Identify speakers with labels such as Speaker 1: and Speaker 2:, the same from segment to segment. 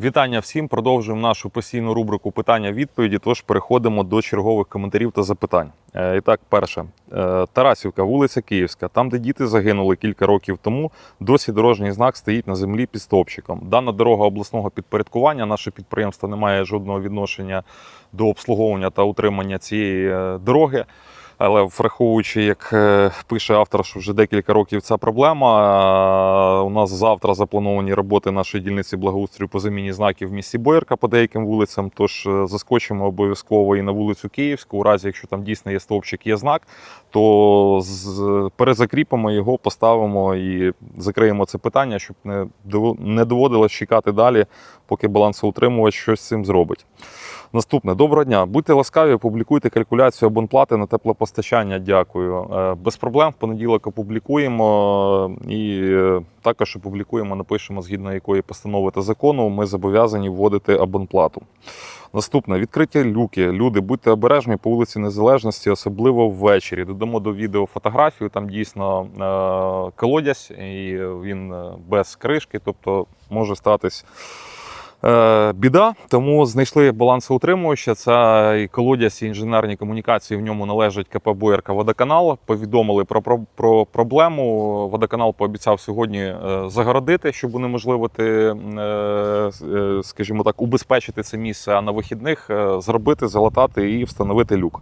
Speaker 1: Вітання всім. Продовжуємо нашу постійну рубрику питання-відповіді. Тож переходимо до чергових коментарів та запитань. Е, І так, перше, Е, Тарасівка, вулиця Київська, там, де діти загинули кілька років тому, досі дорожній знак стоїть на землі під стовпчиком. Дана дорога обласного підпорядкування. Наше підприємство не має жодного відношення до обслуговування та утримання цієї е, дороги. Але враховуючи, як е, пише автор, що вже декілька років ця проблема. е, У нас завтра заплановані роботи нашої дільниці благоустрою по заміні знаків в місті Боярка по деяким вулицям. Тож е, заскочимо обов'язково і на вулицю Київську. У разі, якщо там дійсно є стовпчик, є знак, то перезакріпимо його, поставимо і закриємо це питання, щоб не доводилось чекати далі, поки балансоутримувач щось з цим зробить. Наступне доброго дня. Будьте ласкаві, опублікуйте калькуляцію абонплати на теплопостачання. Дякую. Е, Без проблем. В понеділок опублікуємо і е, також опублікуємо, напишемо згідно якої постанови та закону. Ми зобов'язані вводити абонплату. Наступне відкриті люки. Люди, будьте обережні по вулиці Незалежності, особливо ввечері. Додамо до відео фотографію. Там дійсно е, колодязь, і він без кришки, тобто може статись. Е, Біда, тому знайшли балансоутримувача. Це і колодязь і інженерні комунікації. В ньому належить КП Боярка Водоканал. Повідомили про, про, про проблему. Водоканал пообіцяв сьогодні е, загородити, щоб унеможливити, е, скажімо так, убезпечити це місце, а на вихідних зробити, залатати і встановити люк.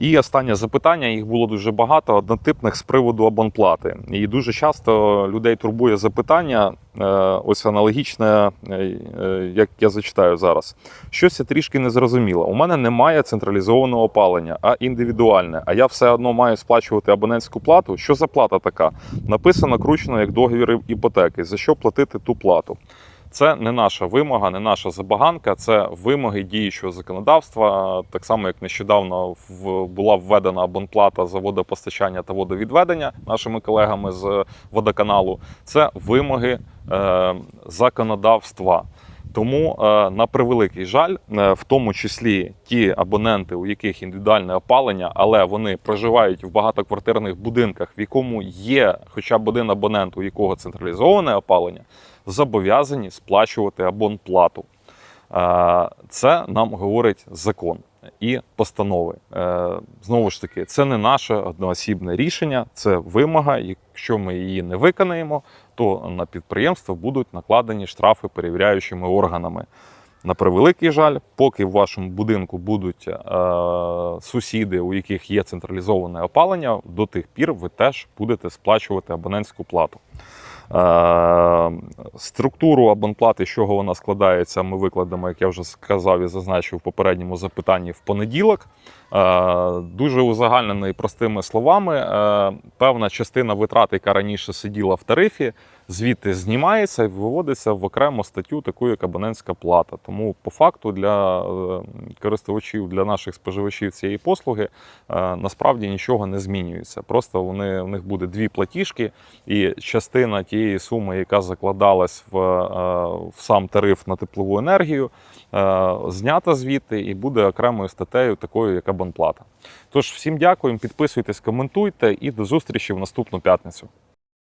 Speaker 1: І останнє запитання, їх було дуже багато, однотипних з приводу абонплати. І дуже часто людей турбує запитання, е, ось аналогічне, е, е, як я зачитаю зараз. Щось я трішки не зрозуміло. У мене немає централізованого опалення, а індивідуальне. А я все одно маю сплачувати абонентську плату. Що за плата така? Написано кручено як договір іпотеки. За що платити ту плату? Це не наша вимога, не наша забаганка, це вимоги діючого законодавства. Так само, як нещодавно в- була введена абонплата за водопостачання та водовідведення нашими колегами з водоканалу. Це вимоги е, законодавства. Тому, е, на превеликий жаль, е, в тому числі ті абоненти, у яких індивідуальне опалення, але вони проживають в багатоквартирних будинках, в якому є хоча б один абонент, у якого централізоване опалення, зобов'язані сплачувати абонплату. Е, Це нам говорить закон і постанови. Е, Знову ж таки, це не наше одноосібне рішення, це вимога. Якщо ми її не виконаємо, то на підприємство будуть накладені штрафи перевіряючими органами. На превеликий жаль, поки в вашому будинку будуть е, сусіди, у яких є централізоване опалення, до тих пір ви теж будете сплачувати абонентську плату. Е, Структуру абонплати, з чого вона складається, ми викладемо, як я вже сказав і зазначив в попередньому запитанні в понеділок. Е, Дуже узагальнено і простими словами. е, Певна частина витрат, яка раніше сиділа в тарифі, звідти знімається і виводиться в окрему статтю, таку як абонентська плата. Тому по факту для е, користувачів, для наших споживачів цієї послуги е, насправді нічого не змінюється. Просто вони, в них буде дві платіжки, і частина тієї суми, яка закладалась в, е, в сам тариф на теплову енергію, знята звідти і буде окремою статтею, такою як абонплата. Тож всім дякуємо, підписуйтесь, коментуйте і до зустрічі в наступну п'ятницю.